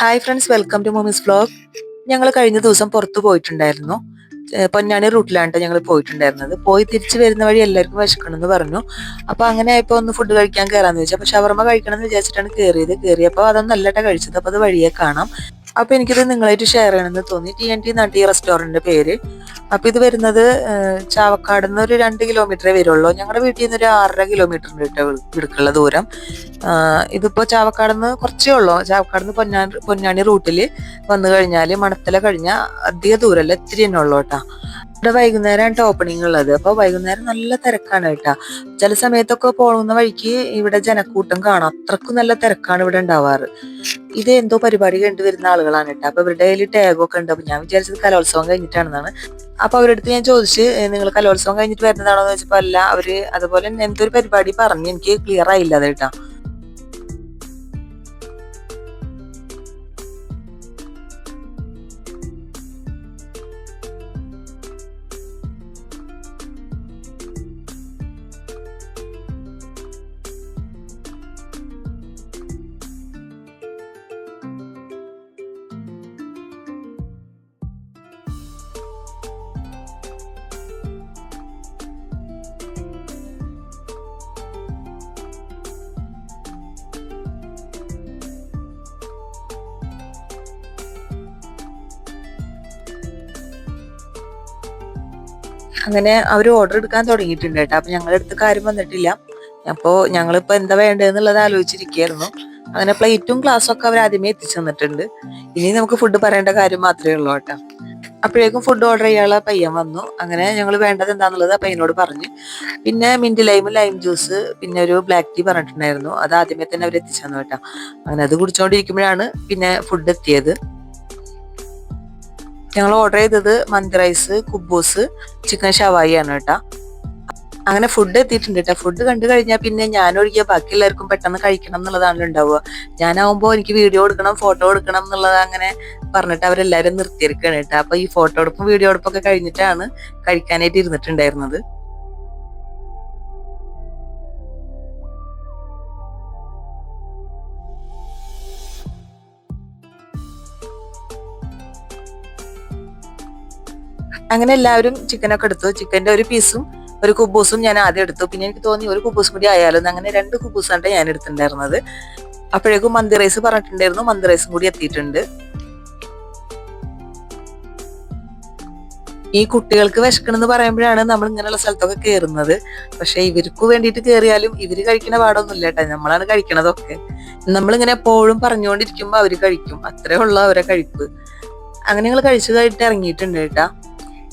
Hi friends welcome to Momi's vlog ഞങ്ങൾ കഴിഞ്ഞ ദിവസം പുറത്തു പോയിട്ടുണ്ടായിരുന്നു. പൊന്നാനി റൂട്ടിലാണ് ഞങ്ങൾ പോയിട്ടുണ്ടായിരുന്നത്. പോയി തിരിച്ചു വരുന്ന വഴി എല്ലാവർക്കും വിശക്കണമെന്ന് പറഞ്ഞു. അപ്പൊ അങ്ങനെ ആയപ്പോ ഒന്ന് ഫുഡ് കഴിക്കാൻ കയറാന്ന് ചോദിച്ചു അപ്പൊ ഷവർമ്മ കഴിക്കണം എന്ന് വിചാരിച്ചിട്ടാണ് കയറിയത് കയറിയപ്പോൾ അതൊന്നല്ലട്ട കഴിച്ചത്. അപ്പൊ അത് വഴിയെ കാണാം. അപ്പൊ എനിക്കിത് നിങ്ങളായിട്ട് ഷെയർ ചെയ്യണമെന്ന് തോന്നി. ടി എൻ ടി നട്ടി റെസ്റ്റോറന്റിന്റെ പേര്. അപ്പൊ ഇത് വരുന്നത് ചാവക്കാട് നിന്ന് ഒരു രണ്ട് കിലോമീറ്ററേ വരുള്ളൂ. ഞങ്ങളുടെ വീട്ടിൽ നിന്ന് ഒരു ആറര കിലോമീറ്ററിന്റെ ഇട്ട ഇടുക്കുള്ള ദൂരം. ഇതിപ്പോ ചാവക്കാട് നിന്ന് കുറച്ചേ ഉള്ളൂ. ചാവക്കാട് നിന്ന് പൊന്നാനി പൊന്നാനി റൂട്ടിൽ വന്നു കഴിഞ്ഞാൽ മണത്തല കഴിഞ്ഞ അധിക ദൂരമല്ല ഇത്തിരി തന്നെ ഉള്ളൂ കേട്ടാ. ഇവിടെ വൈകുന്നേരമാണ് ഓപ്പണിംഗ് ഉള്ളത്. അപ്പൊ വൈകുന്നേരം നല്ല തിരക്കാണ് കേട്ടാ. ചില സമയത്തൊക്കെ പോകുന്ന വഴിക്ക് ഇവിടെ ജനക്കൂട്ടം കാണാം. അത്രക്കും നല്ല തിരക്കാണ് ഇവിടെ ഉണ്ടാവാറ്. ഇത് എന്തോ പരിപാടി കണ്ടു വരുന്ന ആളുകളാണ് കേട്ടോ. അപ്പൊ ഇവരുടെ കയ്യിൽ ഒക്കെ ഉണ്ട്. അപ്പൊ ഞാൻ വിചാരിച്ചത് കലോത്സവം കഴിഞ്ഞിട്ടാണെന്നാണ്. അപ്പൊ അവരുടെ അടുത്ത് ഞാൻ ചോദിച്ച് നിങ്ങൾ കലോത്സവം കഴിഞ്ഞിട്ട് വരുന്നതാണോ എന്ന് ചോദിച്ചപ്പോ അല്ല അവർ അതുപോലെ എന്തോ ഒരു പരിപാടി പറഞ്ഞു. എനിക്ക് ക്ലിയർ ആയില്ല അത് കേട്ടാ. അങ്ങനെ അവർ ഓർഡർ എടുക്കാൻ തുടങ്ങിയിട്ടുണ്ട് കേട്ടോ. അപ്പൊ ഞങ്ങളുടെ അടുത്ത് കാര്യം വന്നിട്ടില്ല. അപ്പോ ഞങ്ങളിപ്പോ എന്താ വേണ്ടതെന്നുള്ളത് ആലോചിച്ചിരിക്കുകയായിരുന്നു. അങ്ങനെ പ്ലേറ്റും ഗ്ലാസ്സും ഒക്കെ അവർ ആദ്യമേ എത്തിച്ചു തന്നിട്ടുണ്ട്. ഇനി നമുക്ക് ഫുഡ് പറയേണ്ട കാര്യം മാത്രമേ ഉള്ളൂ കേട്ടോ. അപ്പോഴേക്കും ഫുഡ് ഓർഡർ ചെയ്യാനുള്ള പയ്യൻ വന്നു. അങ്ങനെ ഞങ്ങൾ വേണ്ടത് എന്താന്നുള്ളത് ആ പയ്യനോട് പറഞ്ഞു. പിന്നെ മിന്റ് ലൈം ലൈം ജ്യൂസ് പിന്നെ ഒരു ബ്ലാക്ക് ടീ പറഞ്ഞിട്ടുണ്ടായിരുന്നു. അത് ആദ്യമേ തന്നെ അവർ എത്തിച്ചു തന്നു കേട്ടോ. അങ്ങനെ അത് കുടിച്ചുകൊണ്ടിരിക്കുമ്പോഴാണ് പിന്നെ ഫുഡ് എത്തിയത്. ഞങ്ങൾ ഓർഡർ ചെയ്തത് മന്തി റൈസ് കുബൂസ് ചിക്കൻ ഷവായി ആണ് കേട്ടോ. അങ്ങനെ ഫുഡ് എത്തിയിട്ടുണ്ട് കേട്ടോ. ഫുഡ് കണ്ടു കഴിഞ്ഞാൽ പിന്നെ ഞാൻ ഒഴികെ ബാക്കി എല്ലാവർക്കും പെട്ടെന്ന് കഴിക്കണം എന്നുള്ളതാണ് ഉണ്ടാവുക. ഞാനാവുമ്പോൾ എനിക്ക് വീഡിയോ എടുക്കണം ഫോട്ടോ എടുക്കണം എന്നുള്ളത് അങ്ങനെ പറഞ്ഞിട്ട് അവരെല്ലാവരും നിർത്തിയിരിക്കുകയാണ് കേട്ടോ. അപ്പൊ ഈ ഫോട്ടോ എടുപ്പും വീഡിയോ എടുപ്പൊക്കെ കഴിഞ്ഞിട്ടാണ് കഴിക്കാനായിട്ട് ഇരുന്നിട്ടുണ്ടായിരുന്നത്. അങ്ങനെ എല്ലാവരും ചിക്കനൊക്കെ എടുത്തു. ചിക്കന്റെ ഒരു പീസും ഒരു കുബൂസും ഞാൻ ആദ്യം എടുത്തു. പിന്നെ എനിക്ക് തോന്നി ഒരു കുബൂസും കൂടി ആയാലും അങ്ങനെ രണ്ട് കുബൂസാണ് ഞാൻ എടുത്തിട്ടുണ്ടായിരുന്നത്. അപ്പോഴേക്കും മന്തി റൈസ് പറഞ്ഞിട്ടുണ്ടായിരുന്നു. മന്തി റൈസും കൂടി എത്തിയിട്ടുണ്ട്. ഈ കുട്ടികൾക്ക് വിശക്കണമെന്ന് പറയുമ്പോഴാണ് നമ്മൾ ഇങ്ങനെയുള്ള സ്ഥലത്തൊക്കെ കയറുന്നത് പക്ഷെ ഇവർക്ക് വേണ്ടിയിട്ട് കയറിയാലും ഇവർ കഴിക്കുന്ന പാടൊന്നുമില്ല കേട്ടോ. നമ്മളാണ് കഴിക്കണതൊക്കെ. നമ്മളിങ്ങനെ എപ്പോഴും പറഞ്ഞുകൊണ്ടിരിക്കുമ്പോൾ അവർ കഴിക്കും. അത്രേ ഉള്ളൂ അവരെ കഴിപ്പ്. അങ്ങനെ ഞങ്ങൾ കഴിച്ചു കഴിഞ്ഞിട്ട് ഇറങ്ങിയിട്ടുണ്ട് കേട്ടാ.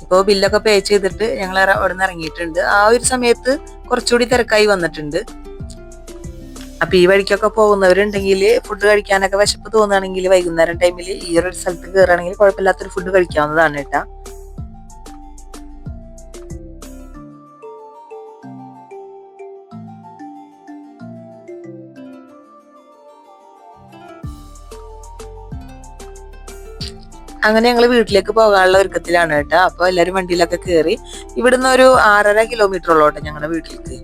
ഇപ്പോൾ ബില്ലൊക്കെ പേ ചെയ്തിട്ട് ഞങ്ങൾ അവിടെ നിന്ന് ഇറങ്ങിയിട്ടുണ്ട്. ആ ഒരു സമയത്ത് കുറച്ചുകൂടി തിരക്കായി വന്നിട്ടുണ്ട്. അപ്പൊ ഈ വഴിക്കൊക്കെ പോകുന്നവരുണ്ടെങ്കിൽ ഫുഡ് കഴിക്കാനൊക്കെ വിശപ്പ് തോന്നുകയാണെങ്കിൽ വൈകുന്നേരം ടൈമിൽ ഈ ഒരു സ്ഥലത്ത് കയറുകയാണെങ്കിൽ കുഴപ്പമില്ലാത്തൊരു ഫുഡ് കഴിക്കാവുന്നതാണ് കേട്ടാ. അങ്ങനെ ഞങ്ങൾ വീട്ടിലേക്ക് പോകാനുള്ള ഒരുക്കത്തിലാണ് കേട്ടോ. അപ്പൊ എല്ലാരും വണ്ടിയിലൊക്കെ കയറി ഇവിടുന്ന് ഒരു ആറര കിലോമീറ്റർ ഉള്ളോട്ടെ ഞങ്ങളുടെ വീട്ടിലേക്ക്.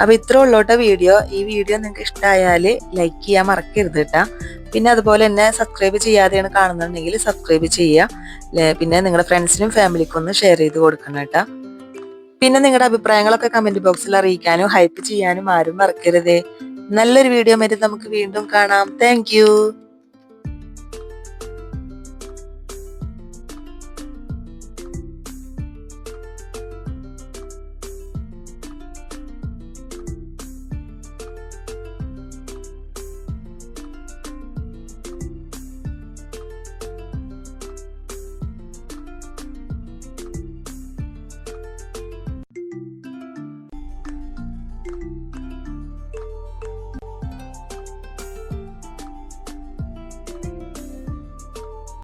അപ്പൊ ഇത്ര ഉള്ളോട്ടെ വീഡിയോ. ഈ വീഡിയോ നിങ്ങൾക്ക് ഇഷ്ടമായാൽ ലൈക്ക് ചെയ്യാൻ മറക്കരുത് കേട്ടാ. പിന്നെ അതുപോലെ തന്നെ സബ്സ്ക്രൈബ് ചെയ്യാതെയാണ് കാണുന്നുണ്ടെങ്കിൽ സബ്സ്ക്രൈബ് ചെയ്യുക പിന്നെ നിങ്ങളുടെ ഫ്രണ്ട്സിനും ഫാമിലിക്കും ഒന്ന് ഷെയർ ചെയ്ത് കൊടുക്കണം കേട്ടാ. പിന്നെ നിങ്ങളുടെ അഭിപ്രായങ്ങളൊക്കെ കമന്റ് ബോക്സിൽ അറിയിക്കാനും ഹൈപ്പ് ചെയ്യാനും ആരും മറക്കരുത്. നല്ലൊരു വീഡിയോ വരെ നമുക്ക് വീണ്ടും കാണാം. താങ്ക്